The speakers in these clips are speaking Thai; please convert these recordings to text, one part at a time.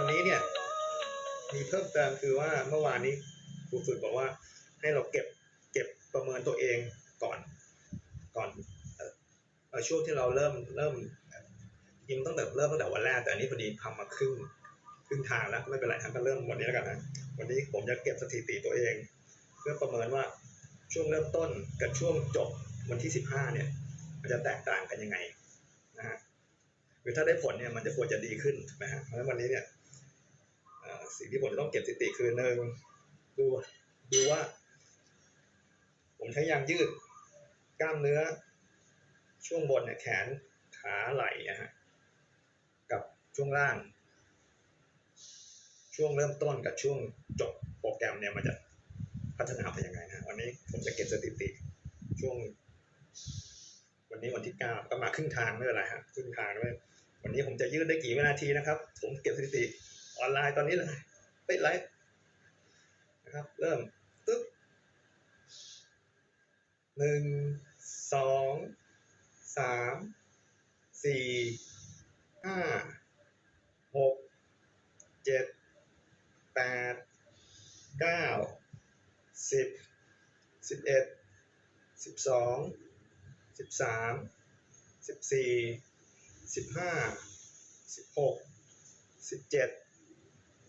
วันนี้เนี่ย มีเพิ่มเติมคือว่าเมื่อวานนี้ครูฝึกบอกว่า ให้เราเก็บเก็บประเมินตัวเองก่อน ก่อนออช่วงที่เราเริ่มเริ่มจริงๆตั้งแต่เริ่มตั้งแต่วันแรกแต่อันนี้พอดีทำมาครึ่งครึ่งทางแล้วก็ไม่เป็นไรครับก็เริ่มวันนี้แล้วกันนะวันนี้ผมจะเก็บสถิติตัวเอง เพื่อประเมินว่าช่วงเริ่มต้นกับช่วงจบวันที่สิบห้าเนี่ย มันจะแตกต่างกันยังไงนะฮะคือถ้าได้ผลเนี่ยมันจะควรจะดีขึ้นนะฮะเพราะฉะนั้นวันนี้เนี่ย สิ่งที่ผมจะต้องเก็บสถิติคือหนึ่งดูดูว่า ผมใช้ยางยืด กล้ามเนื้อ ช่วงบนเนี่ยแขนขาไหล่นะฮะกับช่วงล่าง ช่วงเริ่มต้นกับช่วงจบโปรแกรมเนี่ยมันจะพัฒนาไปยังไงนะวันนี้ผมจะเก็บสถิติ ช่วง วันนี้วันที่เก้าก็มาครึ่งทางไม่เป็นไรฮะครึ่งทางด้วยวันนี้ผมจะยืดได้กี่วินาทีนะครับ ผมเก็บสถิติ ออนไลน์ตอนนี้เลยไปไลฟ์นะครับ เริ่มตึ๊บหนึ่งสองสามสี่ห้าหกเจ็ดแปดเก้าสิบสิบเอ็ดสิบสองสิบสามสิบสี่สิบห้าสิบหกสิบเจ็ด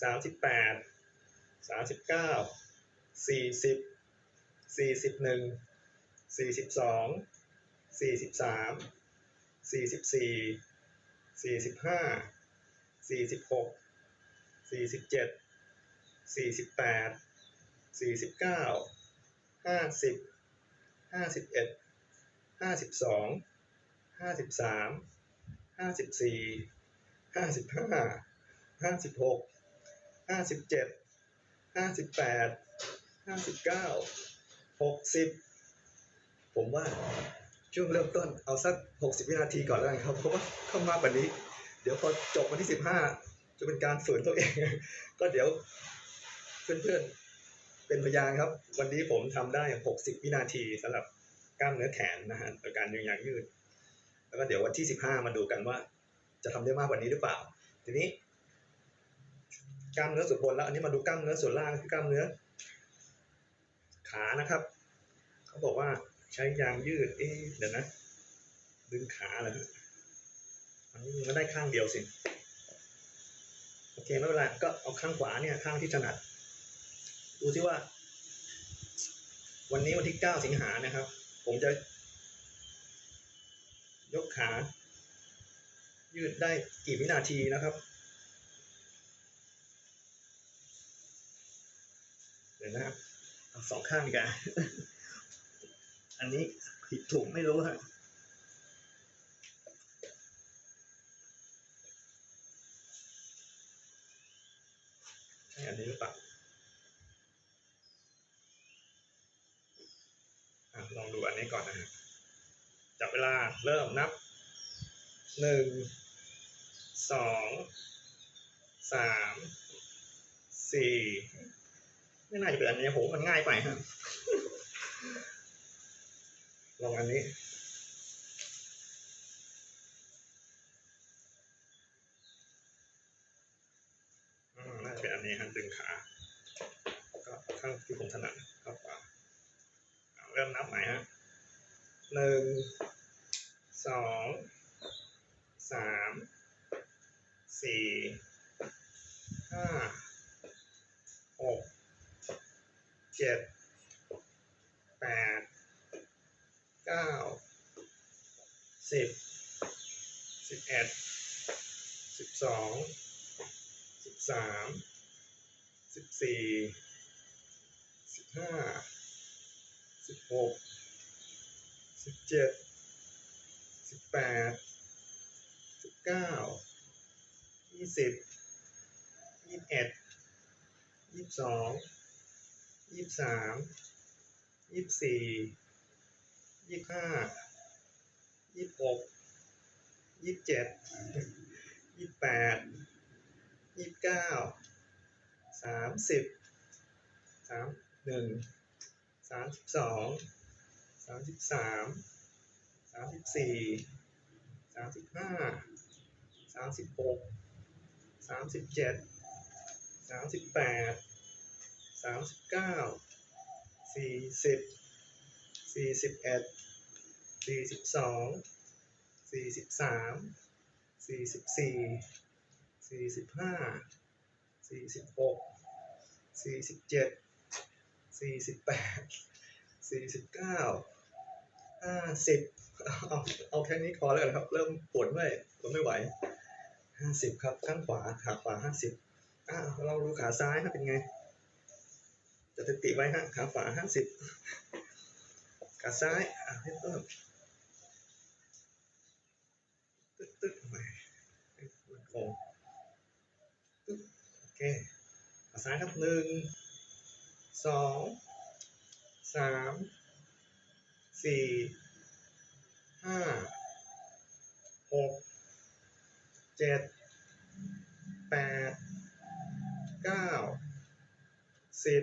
สามสิบแปดสามสิบเก้าสี่สิบสี่สิบหนึ่งสี่สิบสองสี่สิบสามสี่สิบสี่สี่สิบห้าสี่สิบหกสี่สิบเจ็ดสี่สิบแปดสี่สิบเก้าห้าสิบห้าสิบเอ็ดห้าสิบสองห้าสิบสามห้าสิบสี่ห้าสิบห้าห้าสิบหก ห้าสิบเจ็ดห้าสิบแปดห้าสิบเก้าหกสิบผมว่าช่วงเริ่มต้นเอาสักหกสิบวินาทีก่อนแล้วกันครับเพราะว่าเข้ามากกว่านี้ เดี๋ยวพอจบวันที่สิบห้าจะเป็นการฝืนตัวเอง ก็เดี๋ยวเพื่อนๆเป็นพยานครับ วันนี้ผมทำได้หกสิบวินาทีสำหรับกล้ามเนื้อแขนนะฮะโดยการยืนยางยืด แล้วก็เดี๋ยววันที่สิบห้ามาดูกันว่า จะทำได้มากกว่านี้หรือเปล่า ทีนี้ กล้ามเนื้อส่วนบนแล้วอันนี้มาดูกล้ามเนื้อส่วนล่างคือกล้ามเนื้อ ขานะครับ เขาบอกว่าใช้ยางยืดเอ๊ะเดี๋ยวนะดึงขาเหรอันนี้มันได้ข้างเดียวสิโอเคไม่เป็นไรก็เอาข้างขวาเนี่ยข้างที่ถนัด ดูที่ว่า วันนี้วันที่เก้าสิงหานะครับ ผมจะ ยกขา ยืดได้กี่วินาทีนะครับ เดี๋ยว นะครับสองข้างกัน อันนี้ผิดถูกไม่รู้ฮะใช่อันนี้หรือเปล่าลองดูอันนี้ก่อนนะฮะจับเวลาเริ่มนับหนึ่งสองสามสี่ ไม่น่าจะเป็นอันนี้โหมันง่ายไปฮะลองอันนี้น่าจะเป็นอันนี้ฮะดึงขาก็ข้างที่ผมถนัดเข้าขวาเริ่มนับใหม่ฮะหนึ่งสองสามสี่ห้าหก เจ็ดแปดเก้าสิบสิบเอ็ดสิบสองสิบสามสิบสี่สิบห้าสิบหกสิบเจ็ดสิบแปดสิบเก้ายี่สิบยี่สิบเอ็ดยี่สิบสอง ยี่สามยี่สี่ยี่ห้ายี่หกยี่เจ็ดยี่แปดยี่เก้าสามสิบสามหนึ่งสามสิบสองสามสิบสามสามสิบสี่สามสิบห้าสามสิบหกสามสิบเจ็ดสามสิบแปด สามสิบเก้าสี่สิบสี่สิบเอ็ดสี่สิบสองสี่สิบสามสี่สิบสี่สี่สิบห้าสี่สิบหกสี่สิบเจ็ดสี่สิบแปดสี่สิบเก้าห้าสิบเอาเอาแค่นี้พอแล้วกันครับ เริ่มปวดเมื่อยทนไม่ไหวห้าสิบครับ ข้างขวาขาขวาห้าสิบอ่าเราดูขาซ้ายครับเป็นไง สถิติไว้ฮะขาขวาห้าสิบขาซ้ายอ่าให้เพิ่มตึ๊ดตึ๊ดไปมันคงตึ๊ดโอเคขาซ้ายครับหนึ่งสองสามสี่ห้าหกเจ็ดแปดเก้าสิบ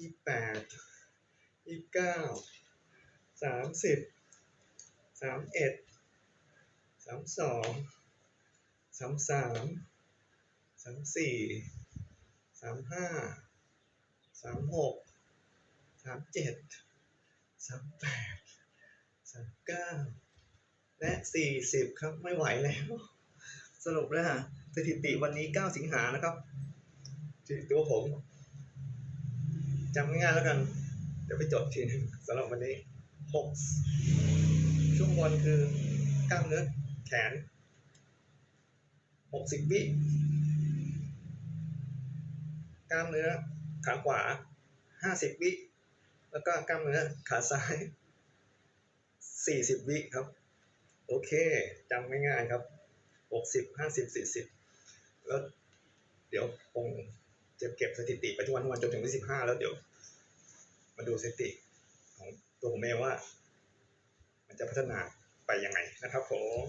ยี่สแปดยี่สเก้าสามสิบสามเอ็ดสามสองสามสามสามสี่สามห้าสามหกสามเจ็ดสามแปดสามเก้าและสี่สิบครับไม่ไหวแล้ว สรุปแล้วฮะสถิติวันนี้9สิงหานะครับตัวผม จำง่ายๆแล้วกัน เดี๋ยวไปจดทีนึงสำหรับวันนี้หกช่วงบนคือกล้ามเนื้อแขนหกสิบวิกล้ามเนื้อขาขวาห้าสิบวิแล้วก็กล้ามเนื้อขาซ้ายสี่สิบวิครับ โอเคจำง่ายๆครับหกสิบห้าสิบสี่สิบแล้วเดี๋ยวคง จะเก็บสถิติไปทุกวันทุกวันจนถึงวันที่สิบห้าแล้วเดี๋ยว มาดูสถิติของตัวผมเองว่า มันจะพัฒนาไปยังไงนะครับผม